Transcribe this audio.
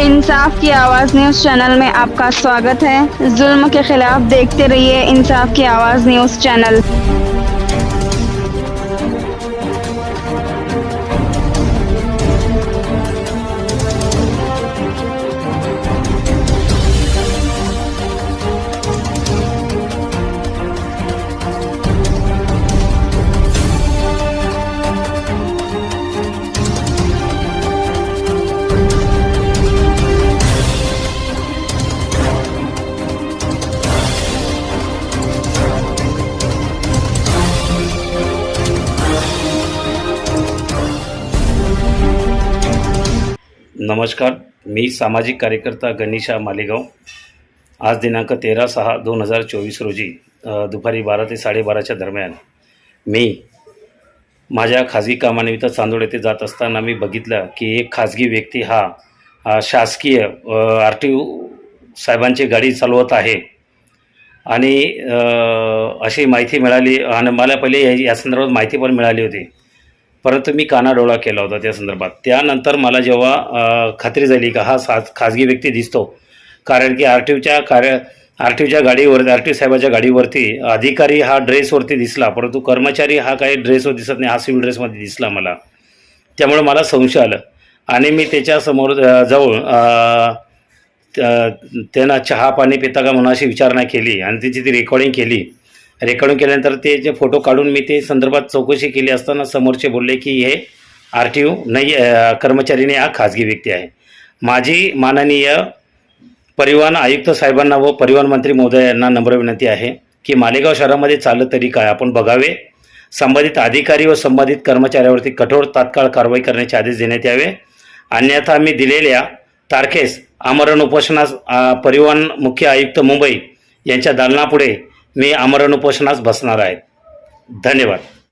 इंसाफ की आवाज़ news channel में आपका स्वागत है। जुल्म के खिलाफ देखते रहिए इंसाफ की आवाज़ न्यूज़ चैनल। नमस्कार मी सामाजिक कार्यकर्ता गणेशा मालेगाव. आज दिनांक तेरा सहा दोन हजार चोवीस रोजी दुपारी बारा ते साडेबाराच्या दरम्यान मी माझ्या खाजगी कामानिमित्त चांदोड येथे जात असताना मी बघितलं की एक खाजगी व्यक्ती हा शासकीय आर टी ओ साहेबांची गाडी चालवत आहे. आणि अशी माहिती मिळाली आणि मला पहिले या- या संदर्भात माहिती पण मिळाली होती. परंतु मी कानाडोळा केला होता त्या संदर्भात. त्यानंतर मला जेव्हा खात्री झाली का हा सा खाजगी व्यक्ती दिसतो कारण की आर टी ओच्या कार्य आर टी ओच्या गाडीवर आर टी ओ साहेबाच्या गाडीवरती अधिकारी हा ड्रेसवरती दिसला परंतु कर्मचारी हा काही ड्रेसवर दिसत नाही हा सिव्हिल ड्रेसमध्ये दिसला मला. त्यामुळे मला संशय आलं. आणि मी त्याच्यासमोर जाऊन त्यांना चहा पाणी पिता का म्हणून अशी विचारणा केली आणि त्याची ती रेकॉर्डिंग केली. रेकॉर्डिंग केल्यानंतर ते जे फोटो काढून मी ते संदर्भात चौकशी केली असताना समोरचे बोलले की हे आर टी ओ नाही कर्मचारी नाही हा खाजगी व्यक्ती आहे. माझी माननीय परिवहन आयुक्त साहेबांना व परिवहन मंत्री महोदय यांना नम्र विनंती आहे की मालेगाव शहरामध्ये चाललं तरी काय आपण बघावे. संबंधित अधिकारी व संबंधित कर्मचाऱ्यावरती कठोर तात्काळ कारवाई करण्याचे आदेश देण्यात यावे. अन्यथा मी दिलेल्या तारखेस आमरण उपोषणास परिवहन मुख्य आयुक्त मुंबई यांच्या दालनापुढे मी आमरण उपोषणास बसणार आहे. धन्यवाद.